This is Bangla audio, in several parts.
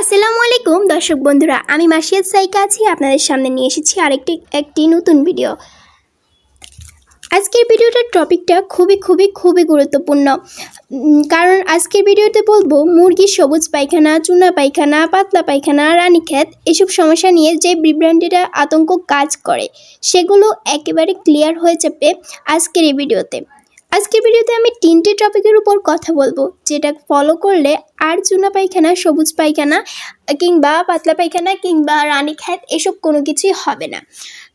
আসসালামু আলাইকুম, দর্শক বন্ধুরা, আমি মাসিয়াত সাইকা আছি, আপনাদের সামনে নিয়ে এসেছি আরেকটি, একটি নতুন ভিডিও আজকের ভিডিওটার টপিকটা খুবই খুবই খুবই গুরুত্বপূর্ণ। কারণ আজকের ভিডিওতে বলব মুরগির সবুজ পায়খানা, চুনা পায়খানা, পাতলা পায়খানা রানীক্ষেত এসব সমস্যা নিয়ে যে বিভ্রান্তিটা, আতঙ্ক কাজ করে, সেগুলো একেবারে ক্লিয়ার হয়ে যাবে আজকের এই ভিডিওতে আজকের ভিডিওতে আমি তিনটে টপিকের উপর কথা বলব, যেটা ফলো করলে আর চুনা পায়খানা, সবুজ পায়খানা, কিংবা পাতলা পায়খানা, কিংবা রানী খ্যাত, এসব কোনো কিছুই হবে না।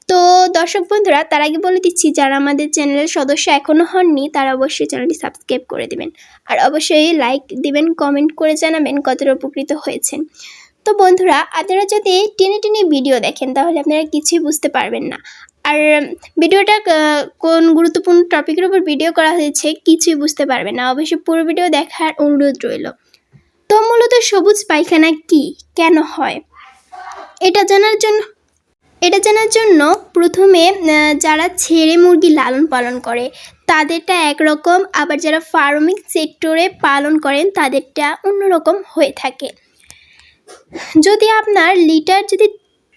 তো দর্শক বন্ধুরা, তার আগে বলে দিচ্ছি, যারা আমাদের চ্যানেলের সদস্য এখনও হননি, তারা অবশ্যই চ্যানেলটি সাবস্ক্রাইব করে দেবেন। আর অবশ্যই লাইক দিবেন কমেন্ট করে জানাবেন কতটা উপকৃত হয়েছেন। তো বন্ধুরা, আপনারা যদি টেনে টেনে ভিডিও দেখেন, তাহলে আপনারা কিছুই বুঝতে পারবেন না। আর ভিডিওটা কোন গুরুত্বপূর্ণ টপিকের উপর ভিডিও করা হয়েছে কিছুই বুঝতে পারবে না। অবশ্যই পুরো ভিডিও দেখার অনুরোধ রইল। তো মূলত সবুজ পায়খানা কি? কেন হয়? এটা জানার জন্য, এটা জানার জন্য প্রথমে যারা ছেড়ে মুরগি লালন পালন করে, তাদেরটা একরকম, আবার যারা ফার্মিং সেক্টরে পালন করেন, তাদেরটা অন্যরকম হয়ে থাকে। যদি আপনার লিটার যদি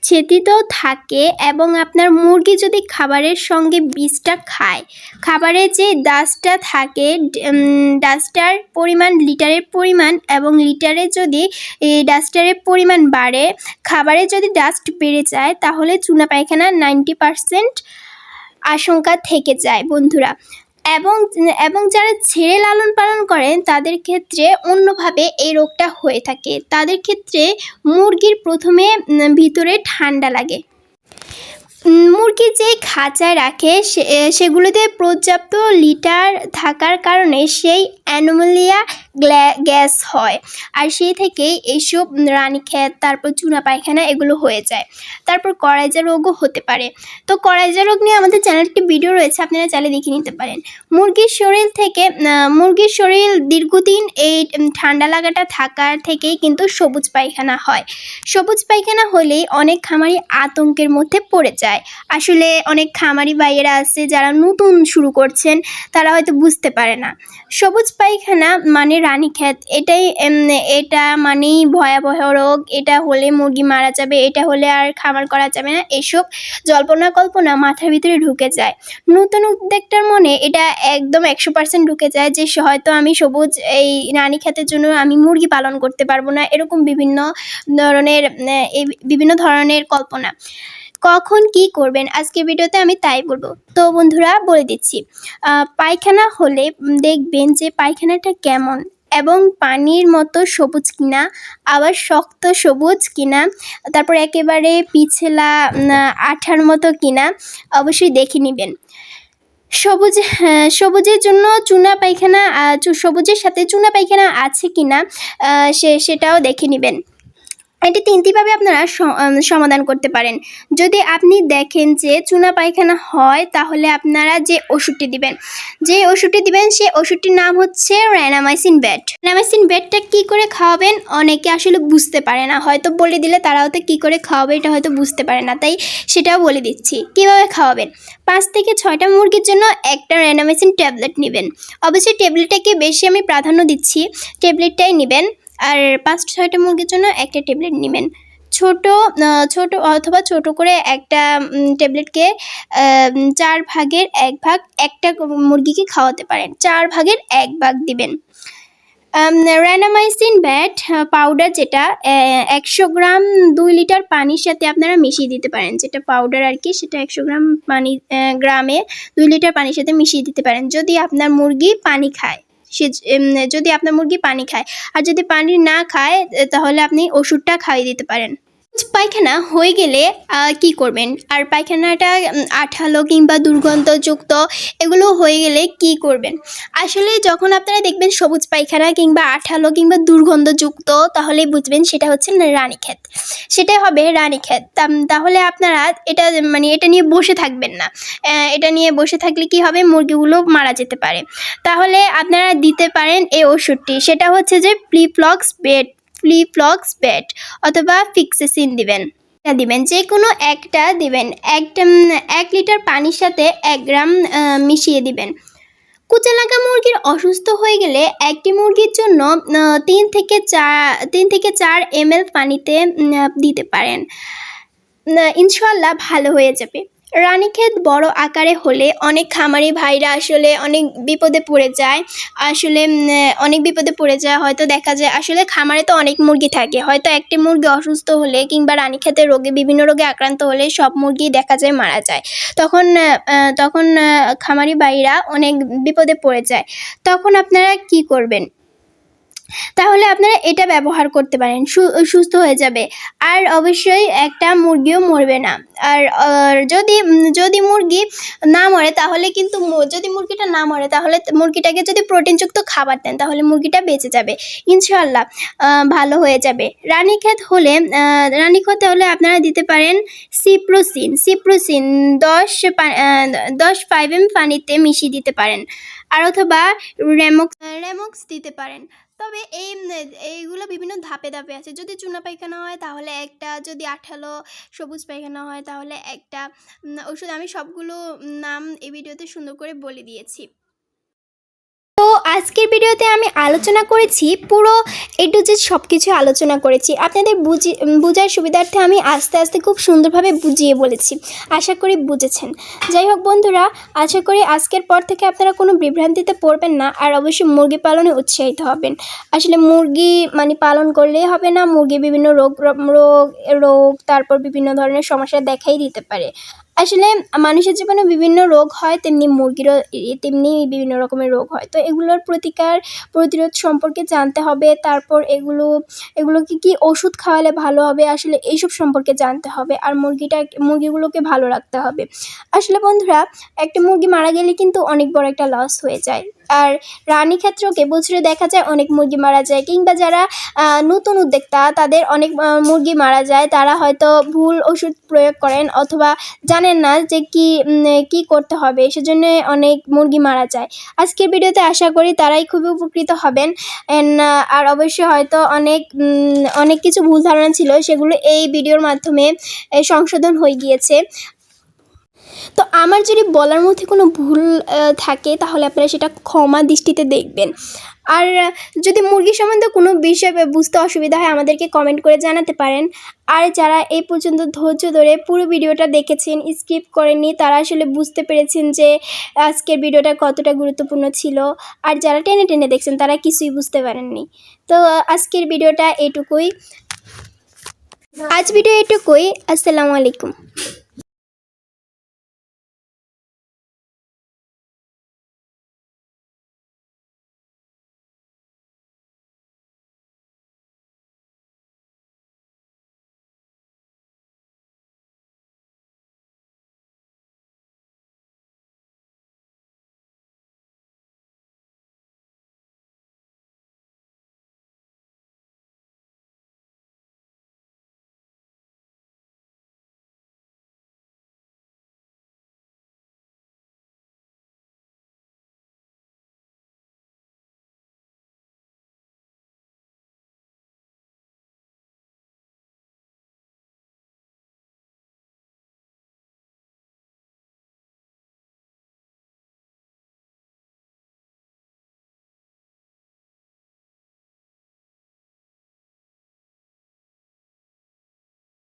ছেতিত থাকে এবং আপনার মুরগি যদি খাবারের সঙ্গে বীজটা খায়, খাবারে যে ডাস্টটা থাকে ডাস্টার পরিমাণ, লিটারের পরিমাণ এবং লিটারে যদি ডাস্টারের পরিমাণ বাড়ে, খাবারে যদি ডাস্ট বেড়ে যায়, তাহলে চুনা পায়খানা নাইনটি পারসেন্ট আশঙ্কা থেকে যায় বন্ধুরা। এবং এবং যারা ছেড়ে লালন পালন করেন, তাদের ক্ষেত্রে অন্যভাবে এই রোগটা হয়ে থাকে। তাদের ক্ষেত্রে মুরগির প্রথমে ভিতরে ঠান্ডা লাগে। মুরগি যে খাঁচায় রাখে সেগুলোতে পর্যাপ্ত লিটার থাকার কারণে সেই অ্যানোমালিয়া গ্যাস হয়। আর সেই থেকেই এইসব রানীক্ষেত তারপর চুনা পায়খানা এগুলো হয়ে যায়। তারপর কড়াইজা রোগও হতে পারে। তো কড়াইজা রোগ নিয়ে আমাদের চ্যানেলটি ভিডিও রয়েছে, আপনারা চাইলে দেখে নিতে পারেন। মুরগির শরীর থেকে মুরগির শরীর দীর্ঘদিন এই ঠান্ডা লাগাটা থাকার থেকেই কিন্তু সবুজ পায়খানা হয়। সবুজ পায়খানা হলেই অনেক খামারি আতঙ্কের মধ্যে পড়ে যায়। আসলে অনেক খামারি ভাইয়েরা আছে যারা নতুন শুরু করছেন, তারা হয়তো বুঝতে পারে না। সবুজ পায়খানা মানে রানীক্ষেত। এটাই এটা মানেই ভয়াবহ রোগ। এটা হলে মুরগি মারা যাবে, এটা হলে আর খামার করা যাবে না। এসব জল্পনা কল্পনা মাথার ভিতরে ঢুকে যায়। নতুন উদ্যোক্তার মনে এটা একদম একশো পার্সেন্ট ঢুকে যায় যে হয়তো আমি সবুজ এই রানীক্ষেতের জন্য আমি মুরগি পালন করতে পারব না। এরকম বিভিন্ন ধরনের এই বিভিন্ন ধরনের কল্পনা। কখন কি করবেন? আজকের ভিডিওতে আমি তাই বলব। তো বন্ধুরা, বলে দিচ্ছি পায়খানা হলে দেখবেন যে পায়খানাটা কেমন। এবং পানির মতো সবুজ কিনা আবার শক্ত সবুজ কিনা তারপর একেবারে পিছলা আঠার মতো কিনা অবশ্যই দেখে নেবেন। সবুজ হ্যাঁ, সবুজের জন্য চুনা পায়খানা সবুজের সাথে চুনা পায়খানা আছে কিনা সে সেটাও দেখে নেবেন। এটি তিনটিভাবে আপনারা সমাধান করতে পারেন। যদি আপনি দেখেন যে চুনা পায়খানা হয়, তাহলে আপনারা যে ওষুধটি দিবেন, যে ওষুধটি দিবেন, সে ওষুধটির নাম হচ্ছে র্যানামাইসিন ব্যাট র্যানামাইসিন ব্যাটটা কী করে খাওয়াবেন? অনেকে আসলে বুঝতে পারে না। হয়তো বলে দিলে তারাও তো কী করে খাওয়াবে, এটা হয়তো বুঝতে পারে না। তাই সেটাও বলে দিচ্ছি, কীভাবে খাওয়াবেন? পাঁচ থেকে ছয়টা মুরগির জন্য একটা র্যানামাইসিন ট্যাবলেট নেবেন। অবশ্যই ট্যাবলেটটাকে বেশি আমি প্রাধান্য দিচ্ছি। ট্যাবলেটটাই নেবেন। আর পাঁচ ছয়টা মুরগির জন্য একটা ট্যাবলেট নেবেন। ছোট ছোট অথবা ছোট করে একটা ট্যাবলেটকে চার ভাগের এক ভাগ একটা মুরগিকে খাওয়াতে পারেন। চার ভাগের এক ভাগ দিবেন। র্যানামাইসিন ব্যাট পাউডার যেটা একশো গ্রাম দুই লিটার পানির সাথে আপনারা মিশিয়ে দিতে পারেন। যেটা পাউডার আর কি, সেটা একশো গ্রাম পানি গ্রামে দুই লিটার পানির সাথে মিশিয়ে দিতে পারেন। যদি আপনার মুরগি পানি খায়। সে যদি আপনার মুরগি পানি খায়। আর যদি পানি না খায়, তাহলে আপনি ওষুধটা খাইয়ে দিতে পারেন। পায়খানা হয়ে গেলে কি করবেন? আর পায়খানাটা আঠালো কিংবা দুর্গন্ধযুক্ত, এগুলো হয়ে গেলে কি করবেন? আসলে যখন আপনারা দেখবেন সবুজ পায়খানা কিংবা আঠালো কিংবা দুর্গন্ধযুক্ত, তাহলে বুঝবেন সেটা হচ্ছে রানীক্ষেত। সেটাই হবে রানীক্ষেত। তাহলে আপনারা এটা মানে এটা নিয়ে বসে থাকবেন না। এটা নিয়ে বসে থাকলে কি হবে? মুরগিগুলো মারা যেতে পারে। তাহলে আপনারা দিতে পারেন এই ওষুধটি। সেটা হচ্ছে যে প্লিপ্লক্স বেড প্লিফ্লক্স বেড অথবা ফিক্সেসিন দিবেন। দিবেন যে কোনো একটা দিবেন। উম, এক লিটার পানির সাথে এক গ্রাম মিশিয়ে দিবেন। কুচালাকা মুরগির অসুস্থ হয়ে গেলে একটি মুরগির জন্য তিন থেকে চার তিন থেকে চার এম পানিতে দিতে পারেন। ইনশাল্লাহ ভালো হয়ে যাবে। রানীক্ষেত বড় আকারে হলে অনেক খামারি ভাইরা আসলে অনেক বিপদে পড়ে যায়। আসলে অনেক বিপদে পড়ে যায়। হয়তো দেখা যায়, আসলে খামারে তো অনেক মুরগি থাকে। হয়তো একটি মুরগি অসুস্থ হলে কিংবা রানীক্ষেতের রোগে, বিভিন্ন রোগে আক্রান্ত হলে সব মুরগি দেখা যায় মারা যায়। তখন তখন খামারি ভাইরা অনেক বিপদে পড়ে যায়। তখন আপনারা কি করবেন? তাহলে আপনারা এটা ব্যবহার করতে পারেন। সুস্থ হয়ে যাবে। আর অবশ্যই একটা মুরগিও মরবে না। আর যদি যদি মুরগি না মরে, তাহলে কিন্তু যদি মুরগিটা না মরে, তাহলে মুরগিটাকে যদি প্রোটিনযুক্ত খাবার দেন, তাহলে মুরগিটা বেঁচে যাবে। ইনশাল্লাহ ভালো হয়ে যাবে। রানীক্ষেত হলে রানীক্ষেত হলে আপনারা দিতে পারেন সিপ্রোসিন। সিপ্রোসিন দশ দশ ফাইভ এম পানিতে মিশিয়ে দিতে পারেন। আর অথবা রেমক্স রেমক্স দিতে পারেন। তবে এই, এইগুলো বিভিন্ন ধাপে ধাপে আছে। যদি চুনা পায়খানা হয়, তাহলে একটা। যদি আঠালো সবুজ পায়খানা হয়, তাহলে একটা। ওষুধ আমি সবগুলো নাম এই ভিডিওতে সুন্দর করে বলে দিয়েছি। আজকের ভিডিওতে আমি আলোচনা করেছি পুরো এ টু জেড সব কিছু আলোচনা করেছি। আপনাদের বুঝি, বোঝার সুবিধার্থে আমি আস্তে আস্তে খুব সুন্দরভাবে বুঝিয়ে বলেছি। আশা করি বুঝেছেন। যাই হোক বন্ধুরা, আশা করি আজকের পর থেকে আপনারা কোনো বিভ্রান্তিতে পড়বেন না আর অবশ্যই মুরগি পালনে উৎসাহিত হবেন। আসলে মুরগি মানে পালন করলেই হবে না, মুরগি বিভিন্ন রোগ রোগ রোগ, তারপর বিভিন্ন ধরনের সমস্যা দেখাই দিতে পারে। আসলে মানুষের জীবনে বিভিন্ন রোগ হয়, তেমনি মুরগিরও তেমনি বিভিন্ন রকমের রোগ হয়। তো এগুলোর প্রতিকার, প্রতিরোধ সম্পর্কে জানতে হবে, তারপর এগুলো, এগুলোকে কি ওষুধ খাওয়ালে ভালো হবে, আসলে এইসব সম্পর্কে জানতে হবে। আর মুরগিটা, মুরগিগুলোকে ভালো রাখতে হবে। আসলে বন্ধুরা, একটা মুরগি মারা গেলে কিন্তু অনেক বড় একটা লস হয়ে যায়। আর রানী ক্ষেত্রকে বছরে দেখা যায় অনেক মুরগি মারা যায় কিংবা যারা নতুন উদ্যোক্তা তাদের অনেক মুরগি মারা যায়, তারা হয়তো ভুল ওষুধ প্রয়োগ করেন অথবা জানেন না যে কি কি করতে হবে, সেজন্য অনেক মুরগি মারা যায়। আজকের ভিডিওতে আশা করি তারাই খুবই উপকৃত হবেন। আর অবশ্যই হয়তো অনেক অনেক কিছু ভুল ধারণা ছিল, সেগুলো এই ভিডিওর মাধ্যমে সংশোধন হয়ে গিয়েছে। তো আমার যদি বলার মধ্যে কোনো ভুল থাকে, তাহলে আপনারা সেটা ক্ষমা দৃষ্টিতে দেখবেন। আর যদি মুরগি সম্বন্ধে কোনো বিষয় বুঝতে অসুবিধা হয়, আমাদেরকে কমেন্ট করে জানাতে পারেন। আর যারা এই পর্যন্ত ধৈর্য ধরে পুরো ভিডিওটা দেখেছেন স্কিপ করেননি, তারা আসলে বুঝতে পেরেছেন যে আজকের ভিডিওটা কতটা গুরুত্বপূর্ণ ছিল। আর যারা টেনে টেনে দেখছেন, তারা কিছুই বুঝতে পারেননি। তো আজকের ভিডিওটা এটুকুই। আজ ভিডিও এটুকুই। আসসালামু আলাইকুম।